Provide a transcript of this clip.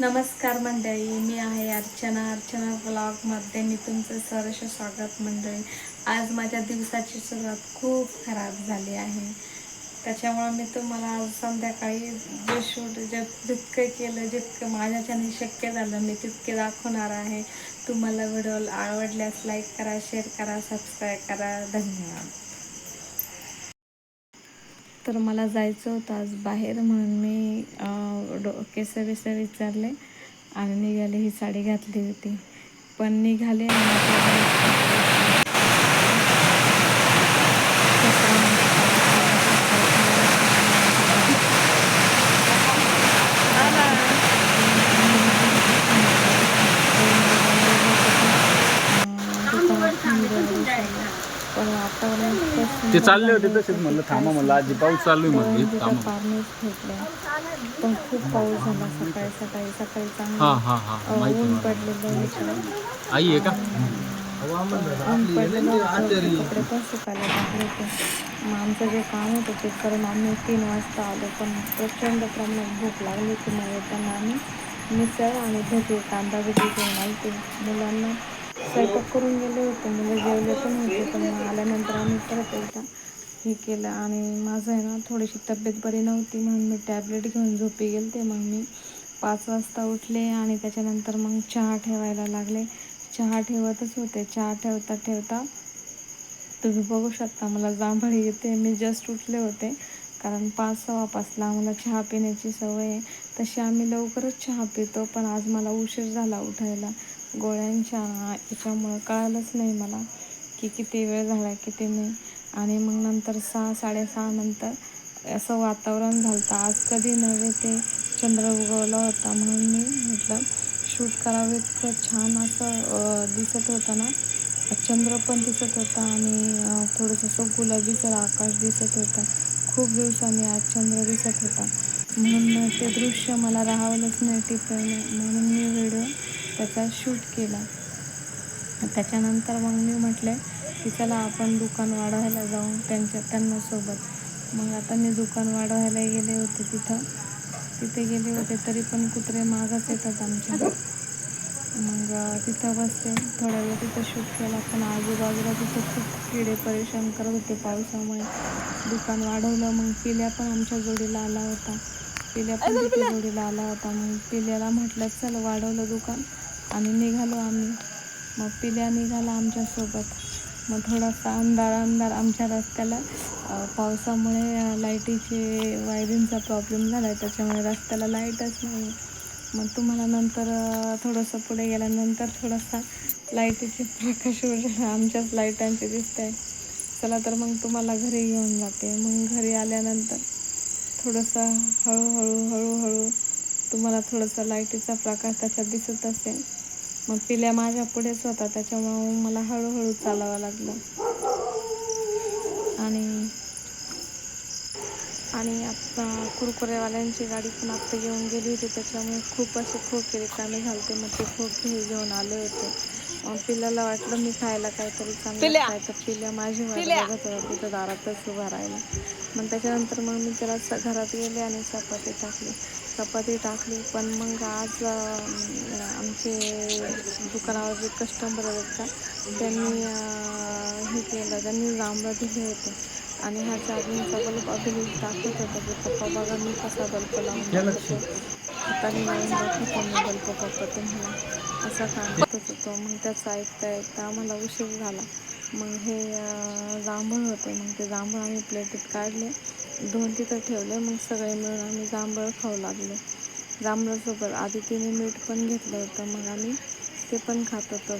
नमस्कार मंडळी मी आहे अर्चना. अर्चना ब्लॉगमध्ये मी तुमचं सहर्ष स्वागत मंडळी. आज माझ्या दिवसाची सुरुवात खूप खराब झाली आहे. त्याच्यामुळं मी तुम्हाला आज संध्याकाळी जे शूट जे जितकं केलं जितकं माझ्याच्याने शक्य झालं मी तितके दाखवणार आहे. तुम्हाला व्हिडिओ आवडल्यास लाईक करा शेअर करा सबस्क्राईब करा. धन्यवाद. तर मला जायचं होतं आज बाहेर म्हणून मी डो केस बिस विचारले आणि निघाले. ही साडी घातली होती. पण निघाले आणि पण वातावरण ते चालले होते तसेच की म्हणलं थांबा म्हणलं आजी पाऊस चालू आहे म्हणलं. थांबा. भेटलं. पण खूप पाऊस झाला सकाळी सकाळी सकाळी हा हा हा. माहिती ऊन आहे मला. पडलेलं इकडं आई आहे का? ऊन पडलेलं होतं. कपडे पण सुकायला टाकले होते. मग आमचं जे काम होतं ते करून आम्ही तीन वाजता आलो. पण प्रचंड प्रमाणात भूक लागली होती. मग येताना आम्ही मिसळ आणि भजी कांदा भजी घेऊन आलो ते मुलांना स्वयंपाक करून गेले होते. मुलं जेवले पण होते पण आल्यानंतर आम्ही परत एकदा हे केलं आणि माझं आहे ना थोडीशी तब्येत बरी नव्हती म्हणून मी टॅबलेट घेऊन झोपी गेलते. मग मी पाच वाजता उठले आणि त्याच्यानंतर मग चहा ठेवायला लागले. चहा ठेवतच होते. चहा ठेवता ठेवता तुम्ही बघू शकता मला जांभळी येते. मी जस्ट उठले होते कारण पाच सव्वा पाचला आम्हाला चहा पिण्याची सवय आहे. तशी आम्ही लवकरच चहा पितो पण आज मला उशीर झाला उठायला. गोळ्यांच्या याच्यामुळं कळालंच नाही मला की किती वेळ झाला किती नाही. आणि मग नंतर सहा साडेसहा नंतर असं वातावरण झालं होतं आज कधी नव्हे ते चंद्र उगवला होता म्हणून मी म्हटलं शूट करावे इतकं छान असं दिसत होतं ना. चंद्र पण दिसत होता आणि थोडंसं असं गुलाबीचं आकाश दिसत होतं. खूप दिवसांनी आज चंद्र दिसत होता. म्हणून ते दृश्य मला राहावलंच नाही टिपवणे म्हणून मी व्हिडिओ त्याचा शूट केला. त्याच्यानंतर मग मी म्हटले की चला आपण दुकान वाढवायला जाऊ त्यांच्या त्यांना सोबत मग आता मी दुकान वाढवायला गेले होते तिथं. तिथे गेले होते तरी पण कुत्रे मागच येतात आमच्या मग तिथं बसले. थोडा वेळ तिथं शूट केला. पण आजूबाजूला तिथं खूप किडे परेशान करत होते पावसामुळे. दुकान वाढवलं. मग पिल्या पण आमच्या जोडीला आला होता. पिल्या पण जोडीला आला होता. मग पिल्याला म्हटलं चल वाढवलं दुकान. आणि निघालो आम्ही. मग पिल्या निघाला आमच्यासोबत. मग थोडासा अंधार अंधार आमच्या रस्त्याला पावसामुळे लाईटीचे वायरिंगचा प्रॉब्लेम झाला आहे त्याच्यामुळे रस्त्याला लाईटच नाही मग तुम्हाला नंतर थोडंसं पुढे गेल्यानंतर थोडासा लाईटीचे प्रकाश आमच्याच लाईटांचे दिसत आहे चला तर मग तुम्हाला घरी घेऊन जाते. मग घरी आल्यानंतर थोडंसं हळूहळू हळूहळू तुम्हाला थोडंसं लाईटीचा प्रकाश त्याच्यात दिसत असेल. मग पिल्या माझ्या पुढेच होता त्याच्यामुळं मला हळूहळू चालावं लागलं. आणि आणि आत्ता कुरकुरेवाल्यांची गाडी पण आत्ता येऊन गेली होती त्याच्यामुळे खूप असे खोके रिकामे झालते. मग ते खोके हे घेऊन आले होते. पिल्याला वाटलं मी खायला काहीतरी चांगलं काय तर पिल्या माझी बघत होता तिथं दारातच उभा राहिला. मग त्याच्यानंतर मग मी त्याला स घरात गेले आणि चपाती टाकली. चपाती टाकली पण मग आज आमचे दुकानावर जे कस्टमर आहेत का त्यांनी हे केलं त्यांनी जांभळं दिले होते. आणि हा चार्जिंगचा बल्ब अभिलीप दाखवत होता. की पप्पा बघा मी कसा बल्ब लावून हाताने लावून दाखवतो मी बल्ब पप्पा तुम्हाला असा सांगतच होतो मग त्याचं ऐकता ऐकता आम्हाला उशीर झाला. मग हे जांभळ होते. मग ते जांभळ आम्ही प्लेटीत काढले. दोन तिथं ठेवले. मग सगळे मिळून आम्ही जांभळ खाऊ लागलो. जांभळासोबत आधी तिने मीठ पण घेतलं होतं. मग आम्ही ते पण खात होतो.